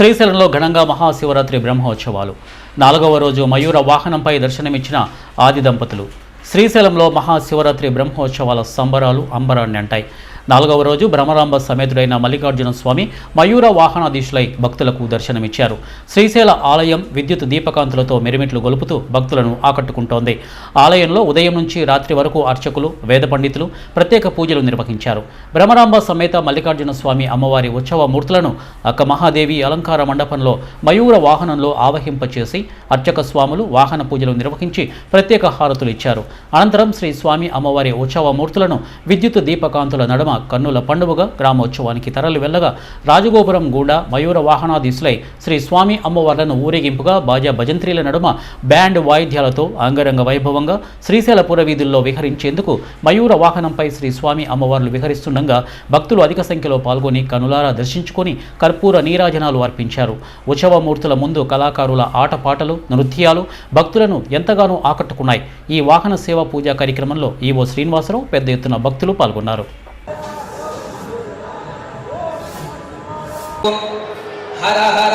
శ్రీశైలంలో ఘనంగా మహాశివరాత్రి బ్రహ్మోత్సవాలు. నాలుగవ రోజు మయూర వాహనంపై దర్శనమిచ్చిన ఆది దంపతులు. శ్రీశైలంలో మహాశివరాత్రి బ్రహ్మోత్సవాల సంబరాలు అంబరాన్ని అంటాయి. నాలుగవ రోజు బ్రహ్మరాంబ సమేతుడైన మల్లికార్జున స్వామి మయూర వాహనాధీశులై భక్తులకు దర్శనమిచ్చారు. శ్రీశైల ఆలయం విద్యుత్ దీపకాంతులతో మెరిమిట్లు గొలుపుతూ భక్తులను ఆకట్టుకుంటోంది. ఆలయంలో ఉదయం నుంచి రాత్రి వరకు అర్చకులు వేద పండితులు ప్రత్యేక పూజలు నిర్వహించారు. బ్రహ్మరాంబ సమేత మల్లికార్జున స్వామి అమ్మవారి ఉత్సవ మూర్తులను అక్క మహాదేవి అలంకార మండపంలో మయూర వాహనంలో ఆవహింపచేసి అర్చక స్వాములు వాహన పూజలు నిర్వహించి ప్రత్యేక హారతులు ఇచ్చారు. అనంతరం శ్రీ స్వామి అమ్మవారి ఉత్సవ మూర్తులను విద్యుత్ దీపకాంతుల నడుమ కన్నుల పండుగగా గ్రామోత్సవానికి తరలి వెళ్ళగా రాజగోపురం గూడ మయూర వాహనాధీశులై శ్రీ స్వామి అమ్మవార్లను ఊరేగింపుగా బాజా భజంత్రీల నడుమ బ్యాండ్ వాయిద్యాలతో అంగరంగ వైభవంగా శ్రీశైల పురవీధుల్లో విహరించేందుకు మయూర వాహనంపై శ్రీ స్వామి అమ్మవార్లు విహరిస్తుండగా భక్తులు అధిక సంఖ్యలో పాల్గొని కనులారా దర్శించుకొని కర్పూర నీరాజనాలు అర్పించారు. ఉత్సవమూర్తుల ముందు కళాకారుల ఆటపాటలు నృత్యాలు భక్తులను ఎంతగానో ఆకట్టుకున్నాయి. ఈ వాహన సేవా పూజా కార్యక్రమంలో ఈవో శ్రీనివాసరావు పెద్ద ఎత్తున భక్తులు పాల్గొన్నారు. హర హర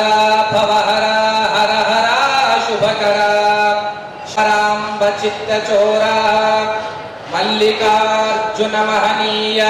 భవ హర హర హర శుభకర శరాంబ చిత్త మల్లికార్జున మహనీయ